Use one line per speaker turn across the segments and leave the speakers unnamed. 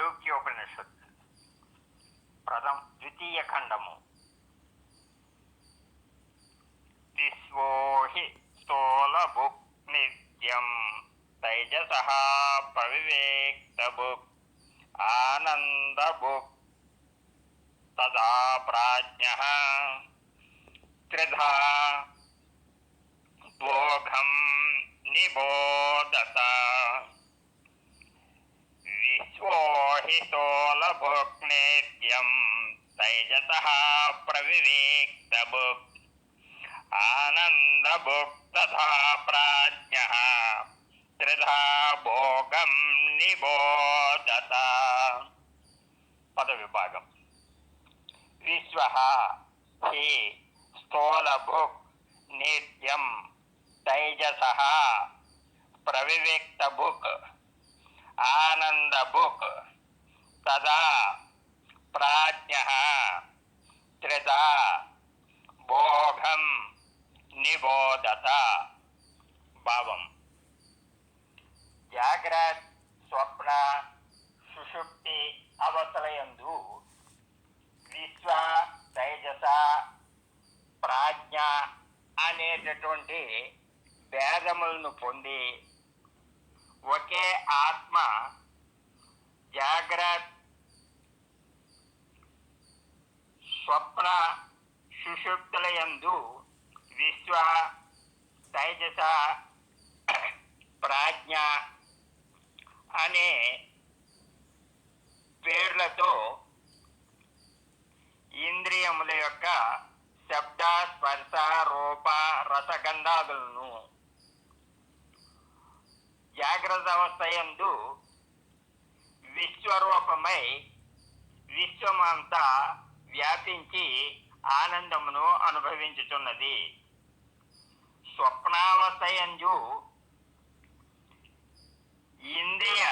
మాండూక్యోపనిషత్ ప్రథమ ద్వితీయ ఖండము. తిస్వో హి స్థూలభుక్ నిత్యం తైజస ప్రవివేక్తభుక్ ఆనందభుక్ తదా ప్రాజ్ఞ త్రిధా భోగం నిబోధత. విశ్వోహితోలభోక్నేత్యం తైజస ప్రవివేక్తభుక్ ఆనందభుక్ తథా ప్రాజ్ఞ త్రిధా భోగం నిబోధత. పద విభాగం విశ్వ హి స్థూలభుక్ నిత్యం తైజస ప్రవివేక్త ఆనంద బుక్ తదా ప్రాజ్ఞ త్రిదా భోగం నిబోధత భావం. జాగ్రత్త స్వప్న సుషుప్తి అవతలయందు విశ్వ తైజస ప్రాజ్ఞ అనేటటువంటి భేదములను పొంది ఒకే ఆత్మ జాగ్రత్త స్వప్న సుషుప్తులయందు విశ్వ తైజస ప్రాజ్ఞ అనే పేర్లతో ఇంద్రియముల యొక్క శబ్ద స్పర్శ రూప రసగంధాదులను జాగ్రత్త అవస్థయందు విశ్వరూపమై విశ్వమంతా వ్యాపించి ఆనందమును అనుభవించుచున్నది. స్వప్నావస్థయందు ఇంద్రియ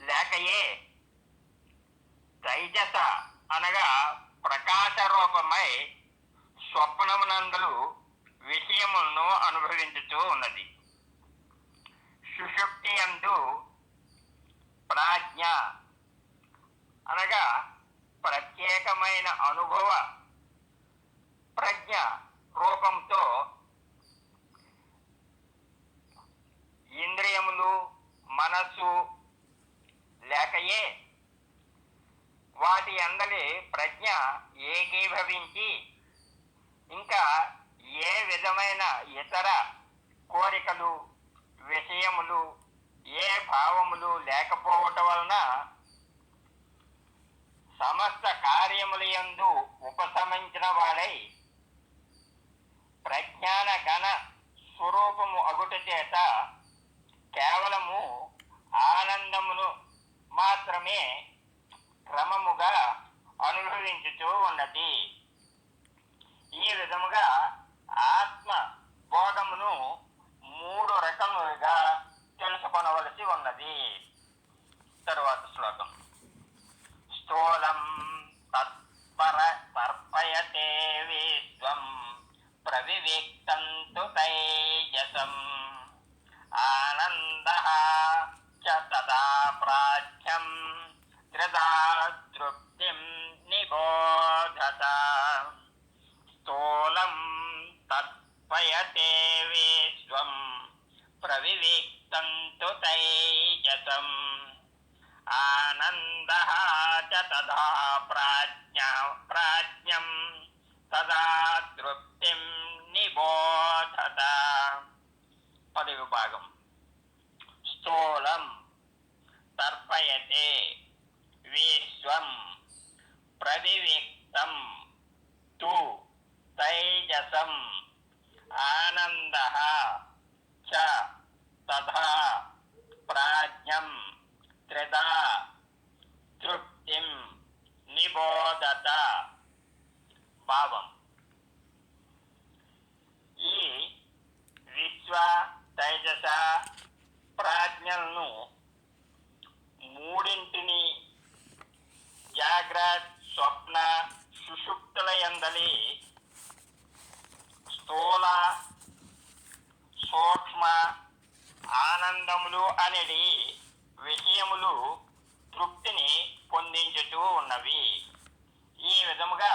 లేకయే తైజస అనగా ప్రకాశ రూపమై స్వప్నమునందులు విషయములను అనుభవించుతూ ఉన్నది. సుషుప్తి అందు ప్రాజ్ఞ. అనగా ప్రత్యేకమైన అనుభవ ప్రజ్ఞ రూపంతో ఇంద్రియములు మనస్సు లేకయే వాటి అందలి ప్రజ్ఞ ఏకీభవించి ఇంకా ఏ విధమైన ఇతర కోరికలు విషయములు ఏ భావములు లేకపోవటం వలన సమస్త కార్యముల యందు ఉపశమించిన వాడై ప్రజ్ఞాన గణ స్వరూపము అగుట చేత కేవలము ఆనందమును మాత్రమే క్రమముగా అనుభవించుతూ ఉన్నది. ఈ విధముగా ఆత్మ బోధమును మూడు రకములుగా తెలుసుకొనవలసి ఉన్నది. తరువాత శ్లోకం. స్థూలం తత్పర తర్పయతే విశ్వం ప్రవివిక్తం తైజసం. ఆనంద చ తదా ప్రాజ్ఞం త్రిదా తృప్తిం నిబోధత. ప్రవివిక్తం తు తైజసం ఆనంద చ తదా ప్రాజ్ఞ ప్రాజ్ఞం తదా తృప్తిం నిబోధత పద విభాగం స్థూలం తర్పయతే విశ్వం ప్రవివిక్తం తు తైజసం ఆనంద చ తథా ప్రాజ్ఞం త్రిదా తృప్తిం నిబోధత భావం ఈ విశ్వ తైజస ప్రాజ్ఞలను మూడింటిని జాగ్రత్త స్వప్న సుషుప్తుల ఎందలి ఆనందములు అనేది విషయములు తృప్తిని పొందించుతూ ఉన్నవి. ఈ విధముగా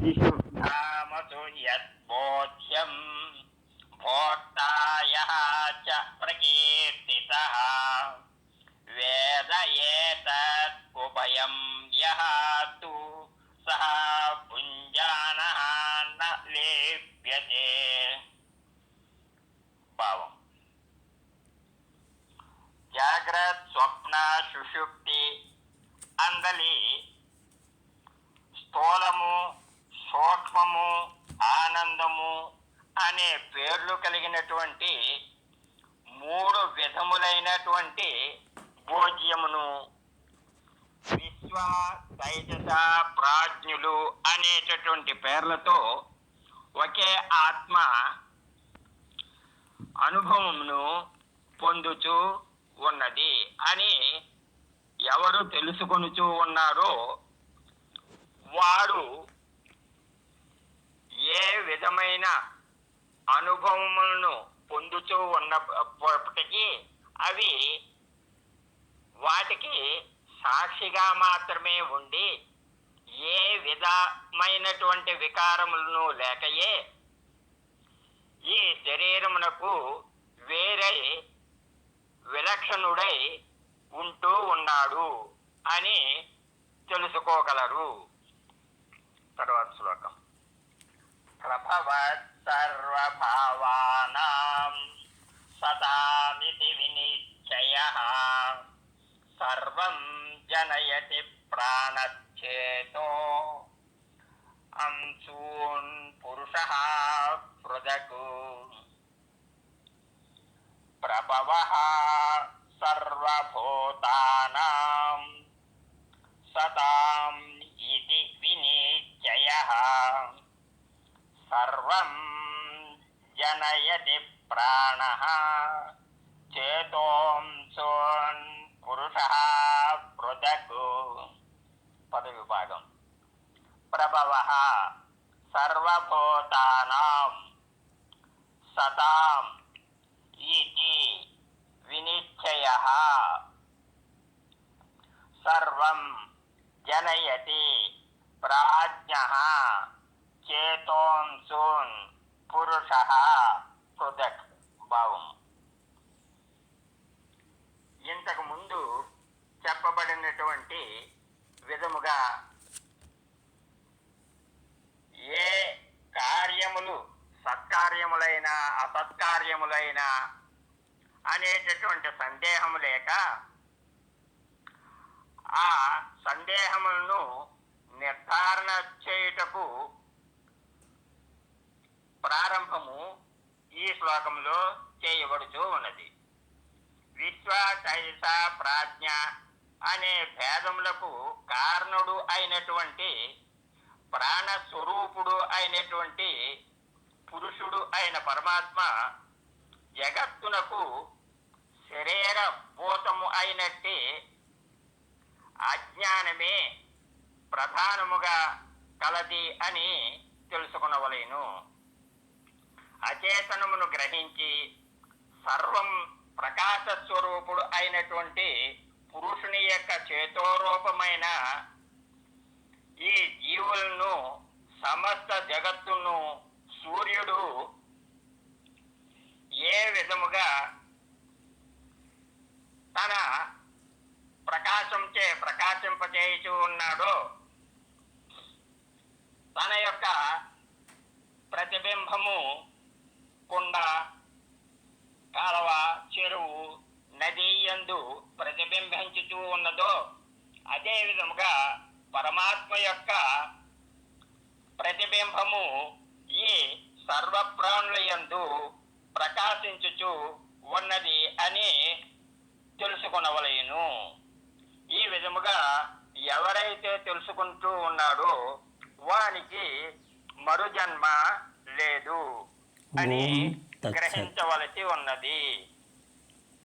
త్రిషు ధామసు యద్బోధ్యం భోక్తాయः च प्रकीर्तितः वेद एतत् उभयं यः तु सः भुञ्जानः न लेप्यते భావం జాగ్రత్త స్వప్న సుషుప్తి అందలి స్థూలము సూక్ష్మము ఆనందము అనే పేర్లు కలిగినటువంటి మూడు విధములైనటువంటి భోజ్యమును విశ్వ తైజస ప్రాజ్ఞులు అనేటటువంటి పేర్లతో ఒకే ఆత్మ అనుభవమును పొందుచూ ఉన్నది అని ఎవరు తెలుసుకొనుచూ ఉన్నారో వారు ఏ విధమైన అనుభవములను పొందుతూ ఉన్నప్పటికీ అవి వాటికి సాక్షిగా మాత్రమే ఉండి ఏ విధమైనటువంటి వికారములను లేకయే ఈ శరీరమునకు వేరై విలక్షణుడై ఉంటూ ఉన్నాడు అని తెలుసుకోగలరు. తర్వాత శ్లోకం. प्रभवत् सर्वभावानां सदामिति विनिश्चयः। सर्वं जनयति प्राणच्छेतो पुरुषः पृदतु प्रभवः सर्वभूतानां सताम् इति विनिश्चयः। सर्वं जनयति प्राणः। चेतोंसोन् पुरुषः पृथक्। पदविभागं प्रभवः सर्वभूतानां सताम् इति विनिश्चयः। सर्वं जनयति प्राज्ञः। చేతోన్సూన్ పురుష పృథక్ భావం ఇంతకు ముందు చెప్పబడినటువంటి విధముగా ఏ కార్యములు సత్కార్యములైన అసత్కార్యములైన అనేటటువంటి సందేహము లేక ఆ సందేహములను నిర్ధారణ చేయుటకు ప్రారంభము ఈ శ్లోకంలో చేయబడుతూ ఉన్నది. విశ్వ ప్రాజ్ఞ అనే భేదములకు కారణుడు అయినటువంటి ప్రాణ స్వరూపుడు అయినటువంటి పురుషుడు అయిన పరమాత్మ జగత్తునకు శరీర భూతము అయినట్టి అజ్ఞానమే ప్రధానముగా కలది అని తెలుసుకునవలేను. అచేతనమును గ్రహించి సర్వం ప్రకాశ స్వరూపుడు అయినటువంటి పురుషుని యొక్క చేతోరూపమైన ఈ జీవులను సమస్త జగత్తును సూర్యుడు ఏ విధముగా తన ప్రకాశంచే ప్రకాశింపచేయుచూ ఉన్నాడో తన యొక్క ప్రతిబింబము కుండ కాలవ చెరువు నది యందు ప్రతిబింబించుతూ ఉన్నదో అదే విధముగా పరమాత్మ యొక్క ప్రతిబింబము ఈ సర్వప్రాణుల యందు ప్రకాశించుచు ఉన్నది అని తెలుసుకునవలేను. ఈ విధముగా ఎవరైతే తెలుసుకుంటూ ఉన్నాడో వానికి మరుజన్మ లేదు. అని. గ్రహించవలసి ఉన్నది